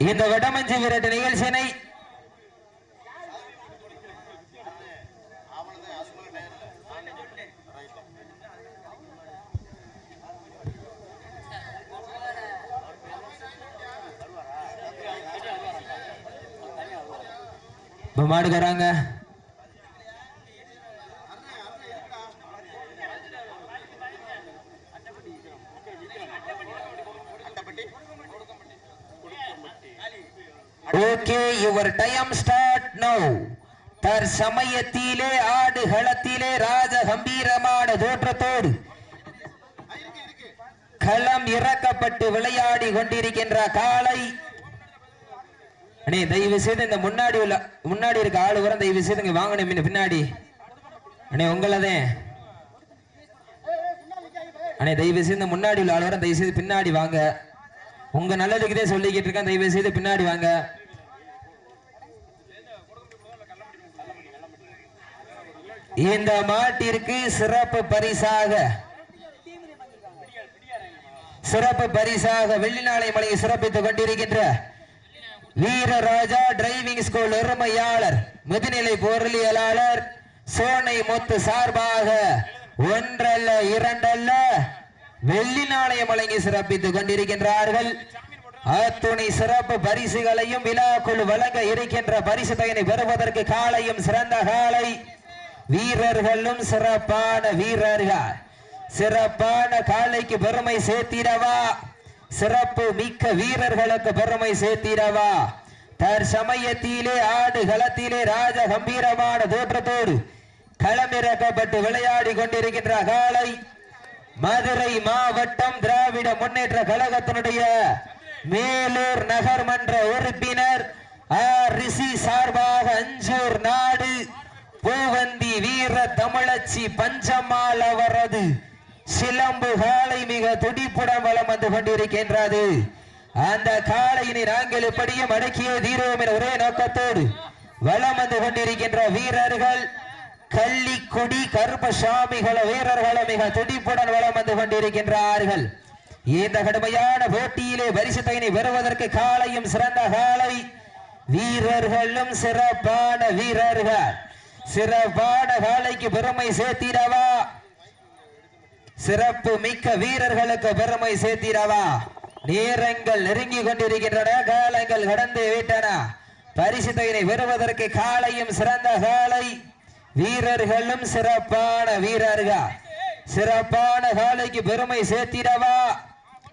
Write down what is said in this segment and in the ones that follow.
இந்த வடமஞ்சி விரட்டு நிகழ்ச்சியினை இப்ப களத்திலே ராஜ கம்பீரமான தோற்றத்தோடு களம் இறக்கப்பட்டு விளையாடி கொண்டிருக்கின்ற காலை அண்ணே தயவு செய்து இந்த முன்னாடி உள்ள முன்னாடி இருக்க ஆளு வர தயவு செய்து இங்க வாங்கணும் பின்னாடி. அண்ணே உங்களதே. அண்ணே தயவு செய்து இந்த முன்னாடி உள்ள ஆளு வர தயவு செய்து பின்னாடி வாங்க. உங்க நல்லதுக்குதே சொல்லிக்கிட்டு இருக்கேன் தயவு செய்து பின்னாடி வாங்க. இந்த மாட்டிற்கு சிறப்பு பரிசாக சிறப்பு பரிசாக வெள்ளிநாளை மலையை சிறப்பித்துக் கொண்டிருக்கின்ற வீரராஜா டிரைவிங் ஸ்கூல் உரிமையாளர் முதுநிலை பொருளியலாளர் சோனை முத்து சார்பாக ஒன்றல்ல இரண்டல்ல வெள்ளி நாணயம் வழங்கி சிறப்பித்துக் கொண்டிருக்கின்றார்கள். அத்துணை சிறப்பு பரிசுகளையும் விழாக்குள் வழங்க இருக்கின்ற பரிசு தொகையினை பெறுவதற்கு காலையும் சிறந்த காலை. வீரர்களும் சிறப்பான வீரர்கள். சிறப்பான காலைக்கு பெருமை சேர்த்திடவா? சிறப்பு மிக்க வீரர்களுக்கு பெருமை சேர்த்திடவா? தற்சமயத்திலே ஆடு களத்திலே ராஜ கம்பீரமான தோற்றத்தோடு களமிறக்கப்பட்டு விளையாடி கொண்டிருக்கின்ற காலை மதுரை மாவட்டம் திராவிட முன்னேற்ற கழகத்தினுடைய மேலூர் நகர்மன்ற உறுப்பினர் ஆர் ரிஷி சார்பாக அஞ்சூர் நாடு பூவந்தி வீர தமிழச்சி பஞ்சமால் அவரது சிலம்பு காலை மிக துடிப்புடன் வலம் வந்து கொண்டிருக்கின்றது. அந்த காளையினை நாங்கள் எப்படியும் அடக்கியே தீரோம் என ஒரே நோக்கத்தோடு வலம் வந்து கொண்டிருக்கின்ற வீரர்கள் கள்ளிக்குடி கருப்பசாமிகள வீரர்களும் மிக துடிப்புடன் வளம் வந்து கொண்டிருக்கின்றார்கள். இந்த கடுமையான போட்டியிலே பரிசு தொகையினை பெறுவதற்கு காலையும் சிறந்த காலை வீரர்களும் சிறப்பான வீரர்கள். சிறப்பான காலைக்கு பெருமை சேர்த்திடவா? சிறப்பு மிக்க வீரர்களுக்கு பெருமை சேர்த்திடவா? நேரங்கள் நெருங்கி கொண்டிருக்கின்றன காலங்கள் கடந்து விட்டன. பரிசு தொகையினை பெறுவதற்கு காலையும் சிறந்த காலை. வீரர்களும் சிறப்பான வீரர்கள். சிறப்பான காலைக்கு பெருமை சேர்த்திடவா?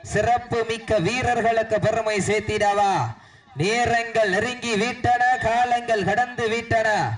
சிறப்பு மிக்க வீரர்களுக்கு பெருமை சேர்த்திடவா? நேரங்கள் நெருங்கி விட்டன காலங்கள் கடந்து விட்டன.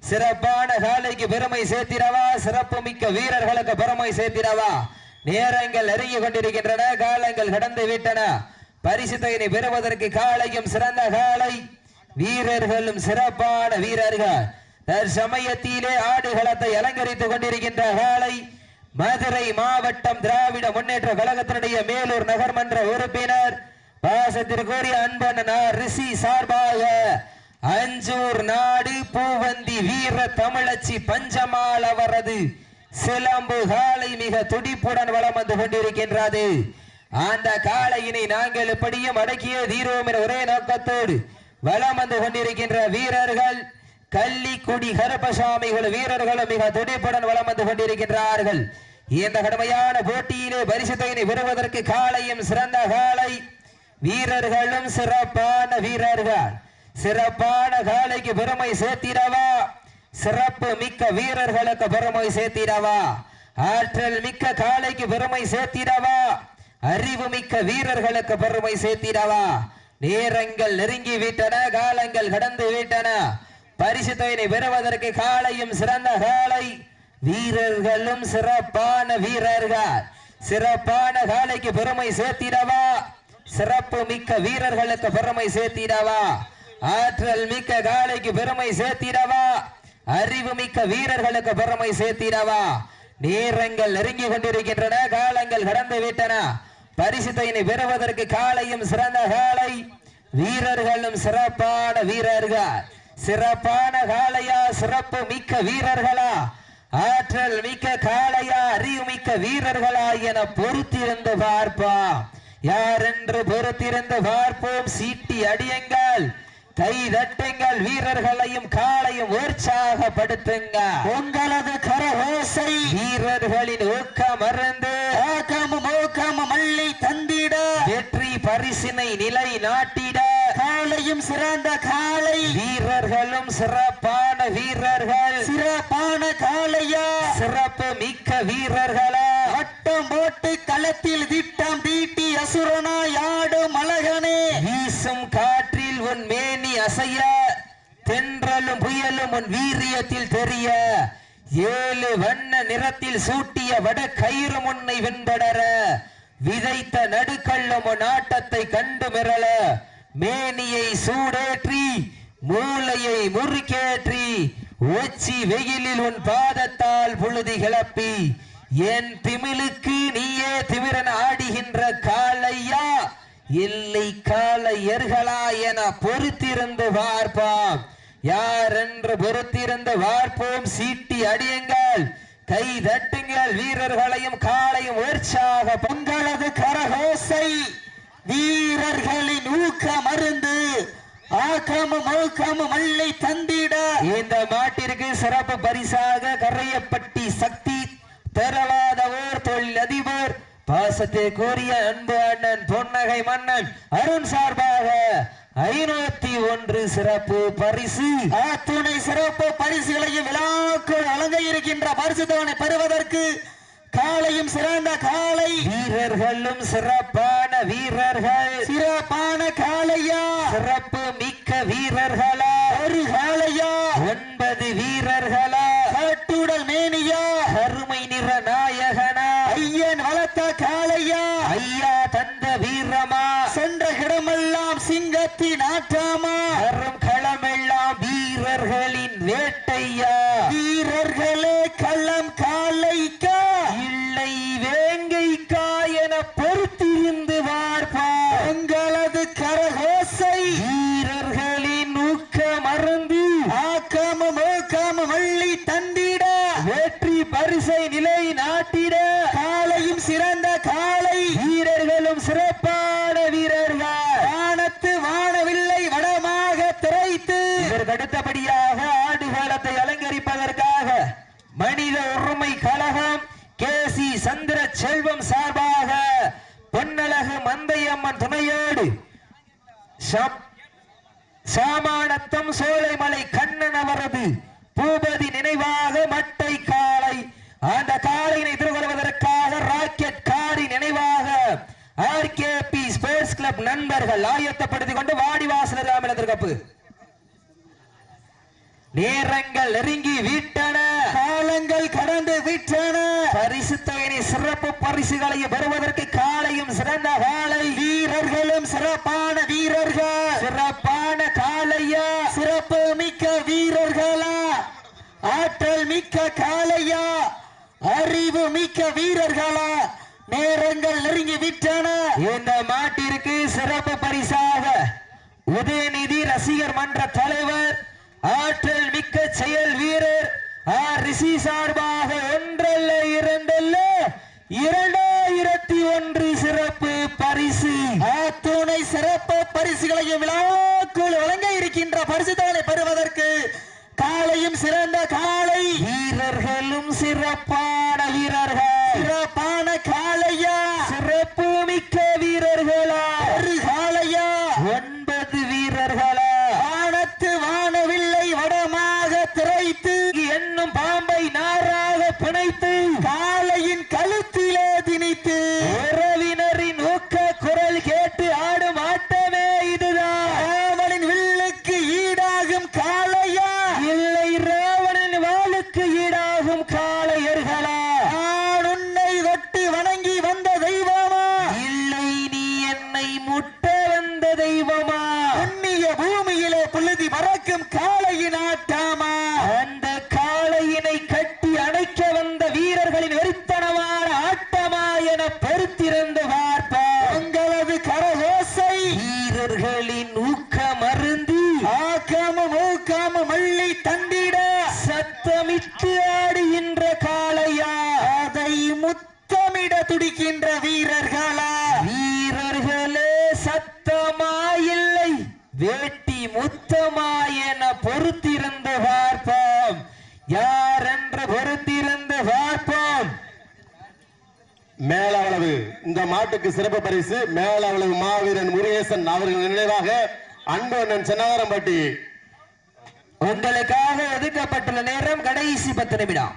சிறப்பான காலைக்கு பெருமை சேர்த்திடவா? சிறப்பு மிக்க வீரர்களுக்கு பெருமை சேர்த்திடவா? நேரங்கள் நெருங்கி கொண்டிருக்கின்றன காலங்கள் கடந்து விட்டன. பரிசு பெறுவதற்கு காலையும் சிறந்த காலை. வீரர்களும் சிறப்பான வீரர்கள். தற்சமயத்திலே ஆடுகளத்தை அலங்கரித்துக் கொண்டிருக்கின்ற காலை. மதுரை மாவட்டம் திராவிட முன்னேற்ற கழகத்தினுடைய மேலூர் நகர்மன்ற உறுப்பினர் பாசத்திற்குரிய அன்பன் ரிஷி சார்பாக அஞ்சூர் நாடு பூவந்தி வீர தமிழச்சி பஞ்சமால் அவரது சிலம்பு காலை மிக துடிப்புடன் வளம் வந்து கொண்டிருக்கின்றது. அந்த காளையினை நாங்கள் எப்படியும் அடக்கிய தீரோம் என ஒரே நோக்கத்தோடு வளம் வந்து கொண்டிருக்கின்ற வீரர்கள் கள்ளிக்குடி கருப்பசாமிகள் வீரர்களும் மிக துடிப்புடன் வளம் வந்து கொண்டிருக்கின்றார்கள். இந்த கடுமையான போட்டியிலே பரிசுத்தையினை பெறுவதற்கு காளையும் சிறந்த காளை. வீரர்களும் சிறப்பான வீரர்கள். சிறப்பான காளைக்கு பெருமை சேர்த்திடவா? சிறப்பு மிக்க வீரர்களுக்கு பெருமை சேர்த்திடவா? ஆற்றல் மிக்க காளைக்கு பெருமை சேர்த்திடவா? அறிவு மிக்க வீரர்களுக்கு பெருமை சேர்த்திடவா? நேரங்கள் நெருங்கி விட்டன காலங்கள் கடந்து விட்டன. பரிசு பெறுவதற்கு காலையும் சிறந்த காலை வீரர்களும் சிறப்பான வீரர்கள். சிறப்பான காலைக்கு பெருமை சேர்த்திடவா? சிறப்பு மிக்க வீரர்களுக்கு பெருமை சேர்த்திடவா? ஆற்றல் மிக்க காளைக்கு பெருமை சேர்த்திடவா? அறிவு மிக்க வீரர்களுக்கு பெருமை சேர்த்திடவா? நேரங்கள் நெருங்கி கொண்டிருக்கின்றன காலங்கள் கடந்து விட்டன. பரிசுத்தையினை பெறுவதற்கு காளையும் சிறந்த காளை. வீரர்களும் சிறப்பான வீரர்கள். சிறப்பான காளையா சிறப்பு மிக்க வீரர்களா? ஆற்றல் மிக்க காளையா அறிவு மிக்க வீரர்களா என பொறுத்திருந்து பார்ப்போம். யார் என்று பொறுத்திருந்து பார்ப்போம். சீட்டி அடியுங்கள். கை தட்டுங்கள் வீரர்களையும் காளையும் உற்சாகப்படுத்துங்க உங்களது கரஹோசை வீரர்களின் ஊக்கம் மறந்து ஆக்கமும் ஊக்கமும் அள்ளி தந்திட. வெற்றி பரிசினை நிலை நாட்டிட காலையும் சிறந்த காளை. வீரர்களும் சிறப்பான வீரர்கள். சிறப்பான காளையா. சிறப்பு மிக்க வீரர்களா. வட்டம் போட்டு களத்தில் திட்டம் தீட்டி அசுரனாய். அவன் வீரியத்தில் தெரிய ஏழு வண்ண நிறத்தில் சூட்டிய வட கயிறு முன்னை வெண்படர விதைத்த நடுக்கள்ளும் நாட்டத்தை கண்டு மிரள மேனியை சூடேற்றி மூளையை முறுக்கேற்றி உச்சி வெயிலில் உன் பாதத்தால் புழுதி கிளப்பி என் திமிலுக்கு நீயே திமிரன் ஆடுகின்ற காளையா இல்லை காளையர்களா என பொறுத்திருந்து பார்ப்பான் யார் என்று பொறுத்திருந்து வார்ப்போம் சீட்டி அடியுங்கள். கை தட்டுங்கள் வீரர்களையும் காளையும் உற்சாக பொங்கலது கரகோசை. வீரர்களின் ஊக்க மருந்து ஆக்கமும் ஊக்கமும் அள்ளி தந்திட. இந்த மாட்டிற்கு சிறப்பு பரிசாக கரையப்பட்டி சக்தி திரளாதவோர் தொழில் அதிபர் பாசத்தை கோரிய அன்பு அண்ணன் பொன்னகை மன்னன் அருண் சார்பாக ஐநூத்தி ஒன்று சிறப்பு பரிசு. ஆத்துணை சிறப்பு பரிசுகளையும் விழாக்கள் வழங்க இருக்கின்ற பரிசுத்தவனை பெறுவதற்கு காலையும் சிறந்த காலை வீரர்களும் சிறப்பான வீரர்கள். சிறப்பான காளையா? சிறப்பு மிக்க வீரர்களா ஒரு காளையா ஒன்பது வீரர்களா கட்டுடல் மேனியா கருமை நிற நாயகனா ஐயன் வளர்த்த காளையா ஐயா தந்த வீரமா சென்ற இடமெல்லாம் ஆட்டாமா வரும் களமெல்லாம் வீரர்களின் வேட்டையா? வீரர்களே களம் காளைக்கா இல்லை வேங்கைக்கா என பொறுத்திருந்து பார்ப்பா உங்களது கரகோசை? வீரர்களின் ஊக்க மறந்து ஆக்கமும் ஊக்கமும் அள்ளி தந்திட? வெற்றி பரிசை நிலை சாமானத்தம் சோலைமலை கண்ணன் அவரது பூபதி நினைவாக மட்டை காளை அந்த காளையினை எதிர்கொள்வதற்காக ராக்கெட் காரி நினைவாக ஆர்கேபி ஸ்போர்ட்ஸ் கிளப் நண்பர்கள் ஆயத்தப்படுத்திக் கொண்டு வாடிவாசல் ராமலத்திற்கு கப்பு. நேரங்கள் நெருங்கி விட்டன. காலங்கள் கடந்து விட்டன. பரிசு தொகையினை சிறப்பு பரிசுகளை பெறுவதற்கு காலையும் சிறந்த காலை வீரர்களும் சிறப்பான வீரர்கள். சிறப்பான காலையா சிறப்பு மிக்க வீரர்களா. ஆற்றல் மிக்க காளையா. அறிவு மிக்க வீரர்களா. நேரங்கள் நெருங்கி விட்டன. இந்த மாட்டிற்கு சிறப்பு பரிசாக உதயநிதி ரசிகர் மன்ற தலைவர் ஆற்றல் மிக்க செயல் வீரர் ஆர் ரிஷி சார்பாக ஒன்றல்ல இரண்டல்ல. இரண்டாயிரத்தி ஒன்று சிறப்பு பரிசு. துணை சிறப்பு பரிசுகளையும் விழாக்குள் வழங்க இருக்கின்ற பரிசு தவணை காலையும் சிறந்த காளை வீரர்களும் சிறப்பான வீரர்கள் சிறப்பான காளையா சிறப்பு மிக்க வீரர்களா ஒரு காளையா ஒன்பது வீரர்களா வானத்து வானவில்லை வடமாக திரைத்து என்னும் பாம்பை நாராக பிணைத்து காளையின் கழுத்திலே திணித்து உறவினரின் ஊக்க குரல் கேட்டு ஆடும் ஆட்டமே இதுதான் ராவணின் வில்லுக்கு ஈடாகும் காளையா இல்லை ராவணன் வாளுக்கு ஈடாகும் காளையர்களா நான் உன்னை தொட்டு வணங்கி வந்த தெய்வமா இல்லை பார்க்கும் காளையின் ஆட்டமா அந்த காளையினை கட்டி அணைக்க வந்த வீரர்களின் வெறித்தனமான ஆட்டமா என பொறுத்திருந்து பார்ப்போம் உங்களது கரகோசை வீரர்களின் ஊக்கம் அருந்தி ஆக்காம ஊக்காம மள்ளி தந்திட சத்தமிட்டு ஆடுகின்ற காளையா அதை முத்தமிட துடிக்கின்ற வீரர்களா? வீரர்களே சத்தமா இல்லை வேட்டி முத்தமா என பொறுத்திருந்து பார்ப்போம். யார் என்று பொறுத்திருந்து பார்ப்போம்? மேலவளவு இந்த மாட்டுக்கு சிறப்பு பரிசு. மேலவளவு மாவீரன் முருகேசன் அவர்கள் நினைவாக அன்பு அண்ணன் சென்னாரம்பட்டி. உங்களுக்காக ஒதுக்கப்பட்டுள்ள நேரம் கடைசி பத்து நிமிடம்.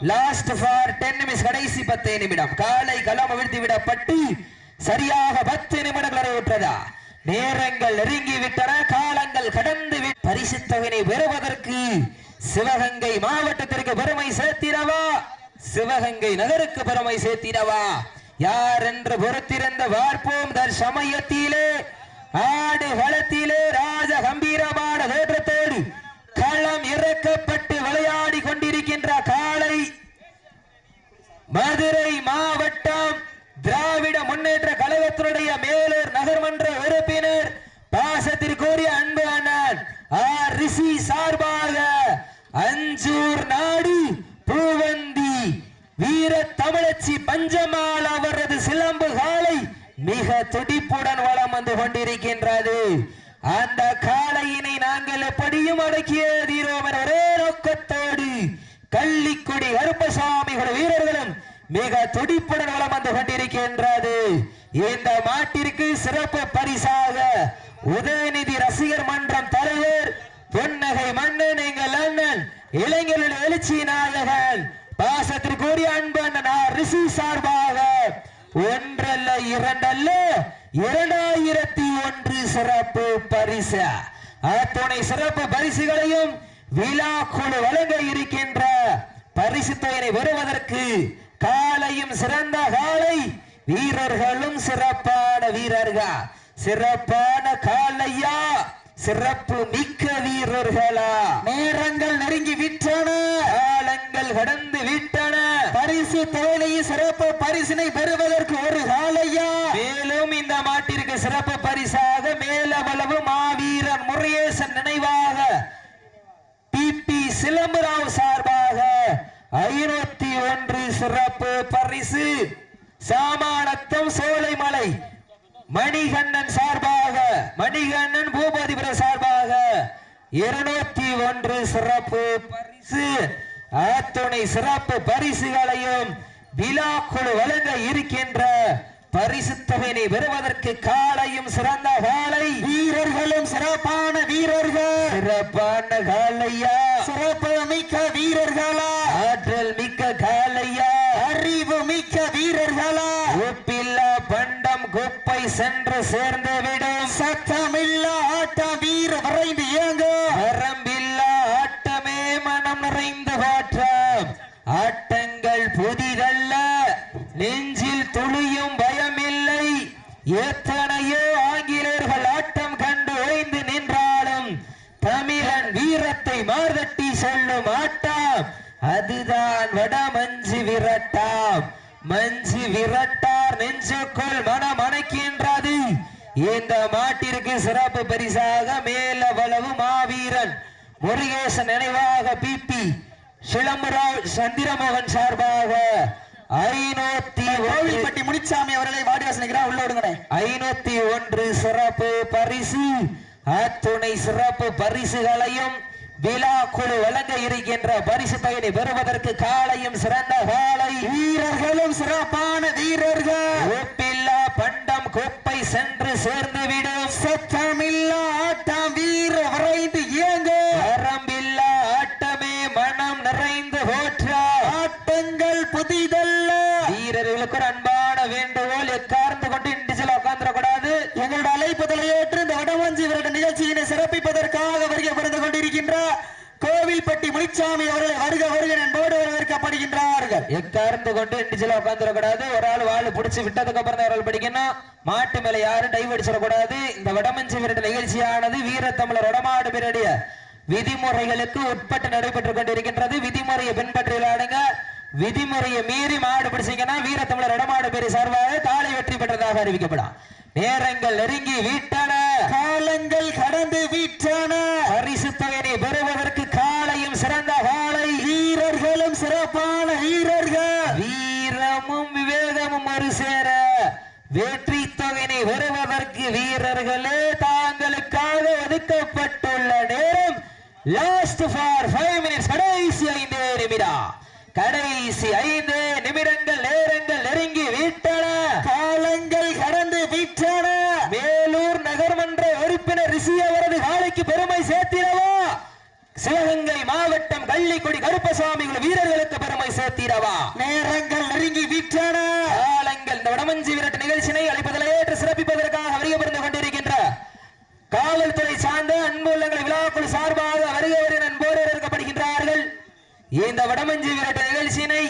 லாஸ்ட் ஃபார் டென் நிமிஷம் கடைசி பத்து நிமிடம். காலை களம் அவிழ்த்து விடப்பட்டு சரியாக பத்து நிமிடங்கள் நிறைவுற்றதா. நேரங்கள் நெருங்கி விட்டன காலங்கள் கடந்து வி- பரிசுத் தொகையினை பெறுவதற்கு சிவகங்கை மாவட்டத்திற்கு பெருமை சேர்த்திடவா? சிவகங்கை நகருக்கு பெருமை சேர்த்திடவா? யார் என்று பொறுத்திருந்த பார்ப்போம். தற்சமயத்திலே ஆடு களத்திலே ராஜ கம்பீரமான தோற்றத்தோடு களம் இறக்கப்பட்டு விளையாடி கொண்டிருக்கின்ற காளை மதுரை மாவட்டம் திராவிட முன்னேற்ற கழகத்தினுடைய மேலூர் நகர்மன்ற உறுப்பினர் பாசத்திற்குரிய அன்பு அண்ணன் ஆர் ரிஷி சார்பாக அஞ்சூர் நாடு பூவந்தி வீர தமிழச்சி பஞ்சமால் அவரது சிலம்பு காலை மிக துடிப்புடன் வளம் வந்து கொண்டிருக்கின்ற அந்த காளையினை நாங்கள் எப்படியும் அடக்கிய தீரோம் என ஒரே நோக்கத்தோடு கள்ளிக்குடி கருப்பசாமி கூட வீரர்களும் மிக துடிப்புடன் வளம் வந்து கொண்டிருக்கின்றது இந்த மாட்டிற்கு சிறப்பு பரிசாக உதயநிதி ரசிகர் மன்றம் தலைவர் பொன்னகை மன்னன் எங்கள் அண்ணன் இளைஞர்கள் எழுச்சி நாயகன் பாசத்திற்குரிய அன்பு ரிஷி சார்பாக ஒன்றல்ல இரண்டல்ல இரண்டாயிரத்தி ஒன்று சிறப்பு பரிசு. அத்துணை சிறப்பு பரிசுகளையும் விழா குழு வழங்க இருக்கின்ற பரிசு தொகையை பெறுவதற்கு காலையும் சிறந்த காலை வீரர்களும் சிறப்பான வீரர்கள்? சிறப்பான காலையா சிறப்பு மிக்க வீரர்களா? நேரங்கள் நெருங்கி விட்டன. காலங்கள் கடந்து விட்டன. பரிசு தொகையை சிறப்பு பரிசினை பெறுவதற்கு ஒரு காளையா? மேலும் இந்த மாட்டிற்கு சிறப்பு பரிசாக மேலவளவு மாவீரன் முருகேசன் நினைவாக பிபி சிலம்புராவ் சார்பாக ஐநூத்தி ஒன்று சிறப்பு பரிசு. சாமானத்தம் சோலைமலை. மணிகண்ணன் சார்பாக மணிகண்ணன் பூபதிபுர சார்பாக இருநூத்தி ஒன்று சிறப்பு பரிசு. அத்துணை சிறப்பு பரிசுகளையும் விழா குழு வழங்க இருக்கின்ற பரிசு தொகையினை பெறுவதற்கு காலையும் சிறந்த காலை வீரர்களும் சிறப்பான வீரர்கள். சிறப்பான காலையா சிறப்பு மிக்க வீரர்களா. ஆற்றல் மிக்க காலையா அறிவு மிக்க வீரர்களா. உப்பில்லா பண்டம் குப்பை சென்று சேர்ந்து விடும். சத்தமில்ல ஆட்டம் வீர வரைந்து இயங்க வரம்பில்லா ஆட்டமே மனம் நிறைந்து பாற்றம் ஆட்டங்கள் புதிதல்ல நெஞ்சில் துளியும் பயமில்லை எத்தனையோ ஆங்கிலேயர்கள் ஆட்டம் கண்டு ஓய்ந்து நின்றாலும் தமிழன் வீரத்தை மார்தட்டி சொல்லும் ஆட்டம் அதுதான் வட மஞ்சு விரட்டாம் மஞ்சு விரட்டார் நெஞ்சுக்குள் மனம் அணைக்கின்றது இந்த மாட்டிற்கு சிறப்பு பரிசாக மேலவளவு மாவீரன் முருகேசன் நினைவாக பிபி சிலம்பராவ் சந்திரமோகன் சார்பாக ஐநூத்தி கோவில்பட்டி முனிச்சாமி அவர்களை வாடிவாசனிக்கிறா உள்ள விடுங்கண்ணே ஐநூத்தி ஒன்று சிறப்பு பரிசு. அத்துணை சிறப்பு பரிசுகளையும் விழா குழு வழங்க இருக்கின்ற பரிசு பயனை பெறுவதற்கு காலையும் சிறந்த காலை. வீரர்களும் சிறப்பான வீரர்கள். ஒப்பில்லா பண்டம் குப்பை சென்று சேர்ந்துவிடும். சத்தமில்லா ஆட்டம் வீர வரைந்து இயங்க வரம்பில்லா ஆட்டமே மனம் நிறைந்து போற்றா ஆட்டங்கள் புதிதல்ல வீரர்களுக்கு ஒரு அன்பான வேண்டுகோள் எக்கார்ந்து கொண்டு இண்டிஜில் உட்கார்ந்துடக்கூடாது எங்களோட அழைப்புதலை ஏற்று இந்த வடமஞ்சி விரட்ட நிகழ்ச்சியினை சிறப்பிப்பதற்காக வருகை புரிந்து கொண்டிருக்கின்ற கோவில்பட்டி முனிச்சாமி அவர்களை வருக வருக என்போடு எக்கார்ந்து கொண்டு இண்டிஜில் உட்கார்ந்துடக்கூடாது ஒரு ஆள் வாழ் பிடிச்சு விட்டதுக்கு அப்புறம் தான் அவர்கள் படிக்கணும். மாட்டு மேல யாரும் டைவ் அடிச்சிடக்கூடாது. இந்த வடமஞ்சி விரட்ட நிகழ்ச்சியானது வீர தமிழர் வடமாடு பேரடிய விதிமுறைகளுக்கு உட்பட்டு நடைபெற்றுக் கொண்டிருக்கின்றது. விதிமுறையை பின்பற்றி விளையாடுங்க விதிமுறையை மீறி மாடு பிடிச்சீங்கன்னா வீரத்தமிழர் இடமாடு பேரி சார்பாக காலை வெற்றி பெற்றதாக அறிவிக்கப்படும். நேரங்கள் நெருங்கி வீட்டன. காலங்கள் கடந்து விட்டன. பரிசு தொகையை பெறுவதற்கு காலையும் சிறந்த காலை சிறப்பான வீரர்கள். வீரமும் விவேகமும் ஒரு சேர. வெற்றி தொகையினை வருவதற்கு வீரர்களே தாங்களுக்காக ஒதுக்கப்பட்டுள்ள நேரம் லாஸ்ட் ஃபார் ஃபைவ் மினிட்ஸ் கடைசி ஐந்து நிமிடம். கடைசி ஐந்து நிமிடங்கள் நேரங்கள் நெருங்கி விட்டன காலங்கள் கடந்து விட்டன மேலூர் நகர்மன்ற உறுப்பினர் ரிஷி அவரது காலைக்கு பெருமை சேர்த்திடவா சிவகங்கை மாவட்டம் கருப்பசாமி குழு வீரர்களுக்கு பெருமை சேர்த்திடவா? நேரங்கள் நெருங்கி விட்டன காலங்கள் இந்த வடமஞ்சி விரட்டு நிகழ்ச்சியினை அழைப்பதில் ஏற்று சிறப்பிப்பதற்காக வருகை கொண்டிருக்கின்ற காவல்துறை சார்ந்த அன்பு உள்ளங்களை விழாக்குழு சார்பாக வருகை வருகிற அன்போடு இருக்கப்படுகின்றார்கள் இந்த வடமஞ்சி விரட்டு நிகழ்ச்சியினை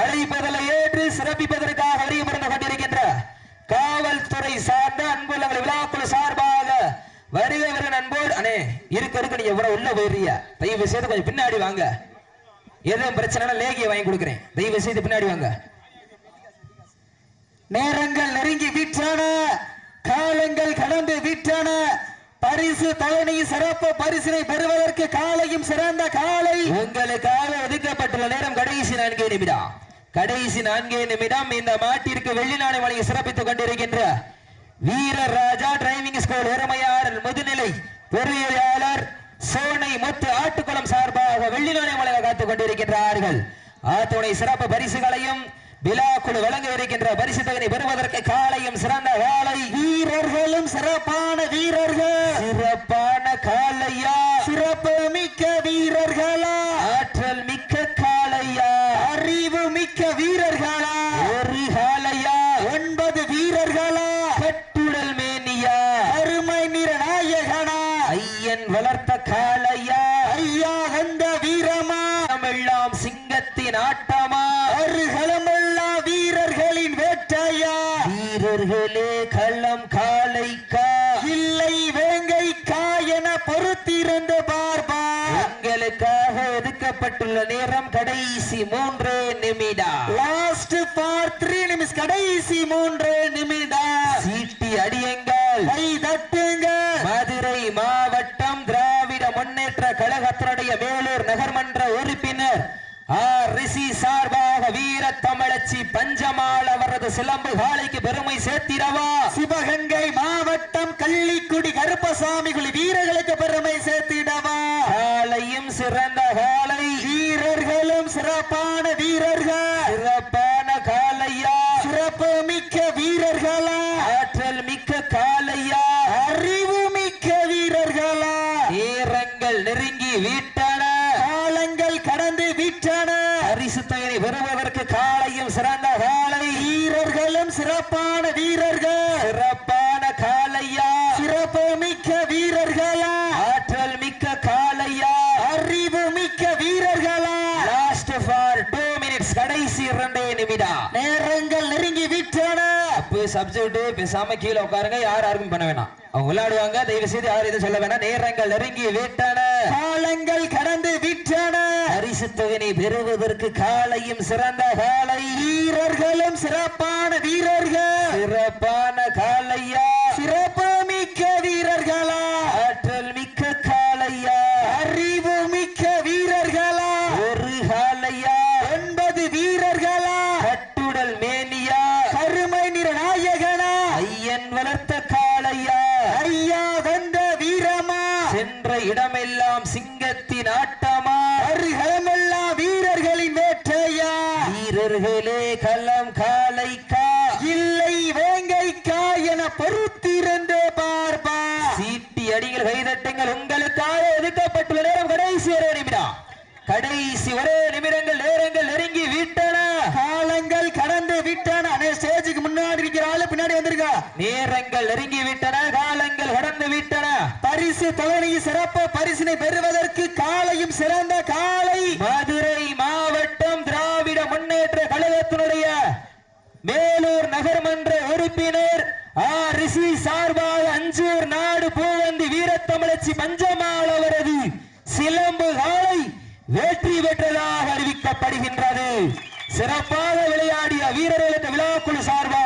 அழைப்பதில் ஏற்று சிறப்பிப்பதற்காக வருகை கொண்டிருக்கின்ற காவல்துறை சார்ந்த அன்பு உள்ளங்களை விழாக்குழு சார்பாக வருகை வருகிற அன்போடு அண்ணே இருக்க இருக்க நீங்க எவ்வளவு உள்ள போயிடுறிய? தயவு செய்து கொஞ்சம் பின்னாடி வாங்க. எதுவும் பிரச்சனைனா லேகிய வாங்கி கொடுக்குறேன். தயவு செய்து பின்னாடி வாங்க. நேரங்கள் நெருங்கி விட்டன காலங்கள் கடந்து விட்டன பரிசு தவணை சிறப்பு பரிசினை பெறுவதற்கு காலையும் சிறந்த காலை. உங்களுக்காக ஒதுக்கப்பட்டுள்ள நேரம் கடைசி நான்கே நிமிடம். கடைசி நான்கே நிமிடம் இந்த மாட்டிற்கு வெள்ளி நாணய வழியை சிறப்பித்துக் கொண்டிருக்கின்ற வீரர் ராஜா டிரைவிங் ஸ்கூல் உரிமையாளர் முதுநிலை பொறியியலாளர் சோனை முத்து ஆட்டுக்குளம் சார்பாக வெள்ளி நாணய காத்துக் கொண்டிருக்கின்றார்கள். ஆத்துணை சிறப்பு பரிசுகளையும் விழா குழு வழங்க இருக்கின்ற பரிசு தொகையை பெறுவதற்கு காலையும் சிறந்த காலை வீரர்களும் சிறப்பான வீரர்கள். சிறப்பான காலையா? சிறப்பு மிக்க வீரர்களா? ஆற்றல் மிக்க காலையா? அறிவு மிக்க வீரர்களா ஒரு காலையா ஒன்பது வீரர்களா கட்டுடல் மேனியா அருமை நிற நாயகனா ஐயன் வளர்த்த காளையா ஐயா வந்த வீரமா எல்லாம் சிங்கத்தின் ஆட்டமா அருகலமெல்லா வீரர்களின் வேட்டையா வீரர்களே களம் காளைக்கா இல்லை வேங்கைக்கா என பொறுத்திருந்து பார்ப்பா. உங்களுக்காக ஒதுக்கப்பட்டுள்ள நேரம் கடைசி மூன்று நிமிடம். லாஸ்ட் ஃபார் த்ரீ நிமிஷம் கடைசி மூன்று நிமிடம் சீட்டி அடியுங்கள் கை தட்டுங்க மதுரை மாவட்டம் திராவிட முன்னேற்ற கழகத்தினுடைய மேலூர் நகர்மன்ற உறுப்பினர் ஆர் ரிஷி சார்பாக வீர தமிழச்சி பஞ்சமால் சிலம்பு காலைக்கு பெருமை சேர்த்திடவா? சிவகங்கை மாவட்டம் கள்ளிக்குடி கருப்பசாமி குழி வீரர்களுக்கு பெருமை சேர்த்திடவா? காலையும் சிறந்த காலை வீரர்களும் சிறப்பான வீரர்கள் சிறப்பான காலையா சிறப்பு மிக்க வீரர்களா ஆற்றல் மிக்க காலையா அறிவு மிக்க வீரர்களா நேரங்கள் நெருங்கி விட்டன காலங்கள் கடந்து விட்டன பரிசு தொகையை பெறுவதற்கு காலையும் சிறந்த காலை வீரர்களும் சிறப்பான வீரர்கள் சிறப்பான காலையா சிறப்பு மிக்க வீரர்களா ஆற்றல் மிக்க காலையா அறிவு மிக்க வீரர்களா லாஸ்ட் ஃபார் டூ மினிட்ஸ் கடைசி இரண்டே நிமிடம் நேரங்கள் நெருங்கி விட்டன அப்போ சப்ஜெக்ட் பேசாம கீழே உட்காருங்க. யார் யாருக்கும் பண்ண வேணாம். அவங்க விளையாடுவாங்க. தயவு செய்து யாரும் எதுவும் சொல்ல வேணாம். நேரங்கள் நெருங்கி விட்டன. காலங்கள் கடந்து விட்டன. பரிசு தொகையை பெறுவதற்கு காலையும் சிறந்த காலை. வீரர்களும் சிறப்பான வீரர்கள். சிறப்பான காலையா சிறப்பு மிக்க வீரர்களா ஆற்றல் மிக்க காலையா அறிவு மிக்க வீரர்களா ஒரு காலையா ஒன்பது வீரர்களா கட்டுடல் மேனியா கருமை நிற நாயகனா ஐயன் வளர்த்த காளையா ஐயா வந்த வீரமா சென்ற இடமெல்லாம் சிங்கத்தின் ஆட்டமா அருகமெல்லாம் வீரர்களின் வேட்டையா வீரர்களே களம் காளைக்கா இல்லை வேங்கைக்கா என பொறுத்திருந்து பார்ப்பா சீட்டி அடிகள் கைதட்டுங்கள் உங்களுக்காக ஒதுக்கப்பட்டுள்ள நேரம் கடைசி ஒரே நிமிடம். கடைசி ஒரே நிமிடங்கள் நேரங்கள் நெருங்கி விட்டன. காலங்கள் கடந்து விட்டன. ஸ்டேஜுக்கு முன்னாடி இருக்கிற ஆளு பின்னாடி வந்திருக்கா? நேரங்கள் நெருங்கி விட்டன காலங்கள் கடந்து விட்டன. பரிசு தொகை சிறப்பு பரிசினை பெறுவதற்கு காலையும் சிறந்த காலை. மதுரை மாவட்டம் கழகத்தினுடைய மேலூர் நகர்மன்ற உறுப்பினர் ஆர் ரிஷி சார்பாக அஞ்சூர் நாடு பூவந்தி வீரத்தமிழச்சி பஞ்சமால் அவரது வெற்றி பெற்றதாக அறிவிக்கப்படுகின்றது. சிறப்பாக விளையாடிய வீரர்களுக்கு விழாக்குழு சார்பாக